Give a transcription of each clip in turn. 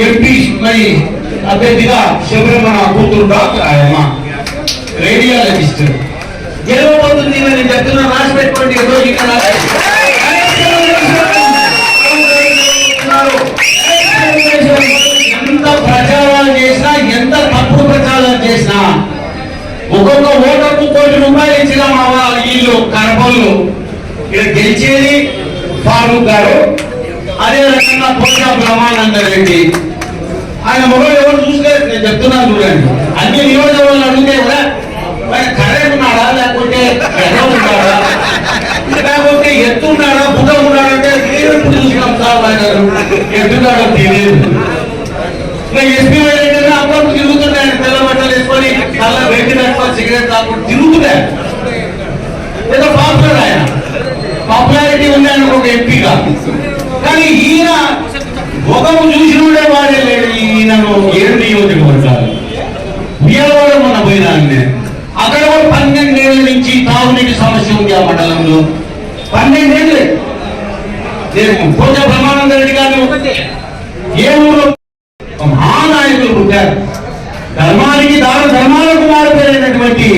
MP మరి అభ్యర్థిగా శబరిమల కూతురు డాక్టర్ ఆయమ్మ రేడియాలజిస్ట్ గెలవబోతుంది అని నేను చెప్తున్నా రాసి పెట్టుకోండి రోజు ఎంత ప్రచారాలు చేసినా ఎంత తప్పుడు ప్రచారాలు చేసినా ఒక్కొక్క ఓటర్కు కోటి రూపాయలు ఇచ్చిన మా వాళ్ళ వీళ్ళు కడపలు ఇక్కడ గెలిచేది ఫారూక్ గారు. అదే రకంగా పోషా బ్రహ్మానంద రెడ్డి ఆయన మొబైల్ ఎవరు చూసుకోలేదు నేను చెప్తున్నాను చూడండి అన్ని నియోజకవర్గాలు అడిగితే కూడా ఆయన కరెంట్ ఉన్నాడా లేకపోతే ఎర్ర ఉన్నాడా లేకపోతే ఎత్తున్నాడా బుధ ఉన్నాడంటే నేను ఇప్పుడు చూసినాం సార్ ఆయన ఎత్తున్నాడో తెలియదు ఇంకా ఎస్పీ వెళ్ళి అప్పుడప్పుడు తిరుగుతున్నాయి ఆయన తెల్ల బట్టలు వేసుకొని కళ్ళ వెండి పెట్టుకొని సిగరెట్ తాకుండా తిరుగుతున్నాయి ఏదో పాపులర్ ఆయన పాపులారిటీ ఉంది ఆయన ఒక ఎంపీగా కానీ ఈయన ముఖము చూసినోడే వాడే లేడు. ఈయనను ఏడు నియోజకవర్గాలు బియ్యవాడ మొన్న పోయినా నేను. అక్కడ కూడా పన్నెండేళ్ళ నుంచి తాగునీటి సమస్య ఉంది ఆ మండలంలో. పన్నెండేళ్ళే నేను పోజ బ్రహ్మానంద రెడ్డి గారిని ఏ ఊరు? మహానాయకులు పుట్టారు. ధర్మానికి దారు ధర్మాలకు మారిపోయినటువంటి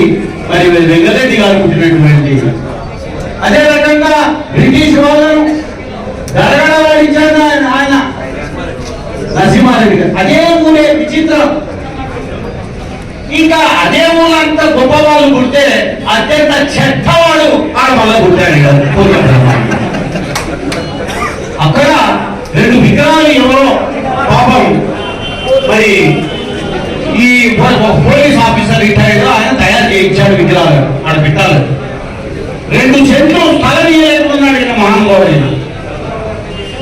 మరి వెంకటరెడ్డి గారు పుట్టినటువంటి అదే రకంగా బ్రిటిష్ వాళ్ళను గడగడలాడించాడు ఆయన ఆయన నరసింహారెడ్డి గారు అదే ఊరే విచిత్రం. ఇంకా అదే ఊళ్ళో అంత గొప్ప వాళ్ళు పుడితే అత్యంత చెత్తవాడు ఆడ వల్ల పుట్టాడు అక్కడ రెండు విగ్రహాలు ఎవరో పాపం మరి ఈ పోలీస్ ఆఫీసర్ రిటైర్డ్ ఆయన తయారు చేయించాడు విగ్రహాలు. ఆడ పెట్టాలి. రెండు చెట్లు స్థలం ఇవ్వలేకున్నాడు ఈయన మహానుభావుడు. ఈయన.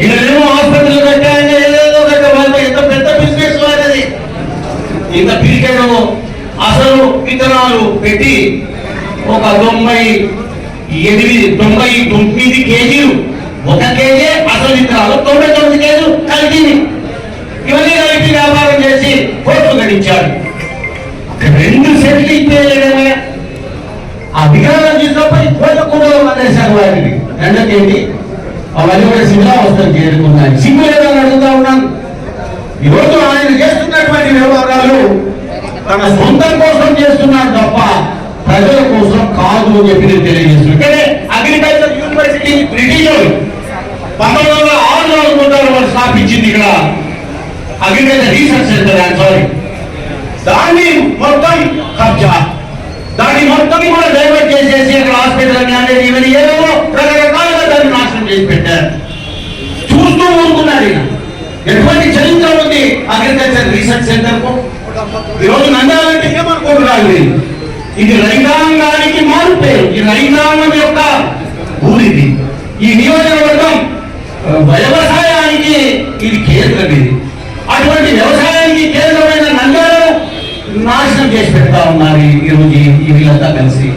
ఈయనేమో హాస్పిటల్ కట్టాయని ఇంత అసలు విత్తనాలు పెట్టి ఒక తొంభై ఎనిమిది తొంభై తొమ్మిది కేజీలు ఒక కేజీ అసలు విత్తనాలు తొంభై తొమ్మిది కేజీలు కలిపి ఇవన్నీ కలిపి వ్యాపారం చేసి కోట్లు గడించాడు. రెండు సెట్లు ఇచ్చేయడమే ఆ విగ్రహాలను తీసుకుపోయి కోట్ల కూడా వదిలేశారు వాటిని రెండకేంటి అవన్నీ కూడా శిథిలావస్థలు చేరుకున్నాయి. సిగ్గు లేదని అడుగుతా ఉన్నాను. ఈరోజు ఆయన చేస్తున్నటువంటి తన సొంతం కోసం చేస్తున్నాడు తప్ప ప్రజల కోసం కాదు అని చెప్పి నేను తెలియజేస్తున్నాను. ఇక్కడే అగ్రికల్చర్ యూనివర్సిటీ బ్రిటిష్ పంతొమ్మిది వందల ఆరులో అనుకుంటారు వాళ్ళు స్థాపించింది ఇక్కడ agriculture research centre I'm sorry దాన్ని మొత్తం కబ్జా. దాన్ని మొత్తం కూడా డైవర్ట్ చేసేసి అక్కడ హాస్పిటల్ కానీ ఇవన్నీ ఏవేవో రకరకాలుగా దాన్ని నాశనం చేసి పెట్టారు. చూస్తూ ఊరుకున్నారు ఈయన. ఎటువంటి చరిత్ర ఉంది అగ్రికల్చర్ రీసెర్చ్ సెంటర్కు ఈరోజు నందాలంటే ఏమనుకోకూడదు ఇది రైతాంగానికి మారు పేరు ఈ రైతాంగం యొక్క ఊరిది ఈ నియోజకవర్గం వ్యవసాయానికి ఇది కేంద్రం ఇది అటువంటి వ్యవసాయానికి కేంద్రమైన నందాలను నాశనం చేసి పెడతా ఉన్నారు ఈరోజు ఈ వీళ్ళంతా కలిసి.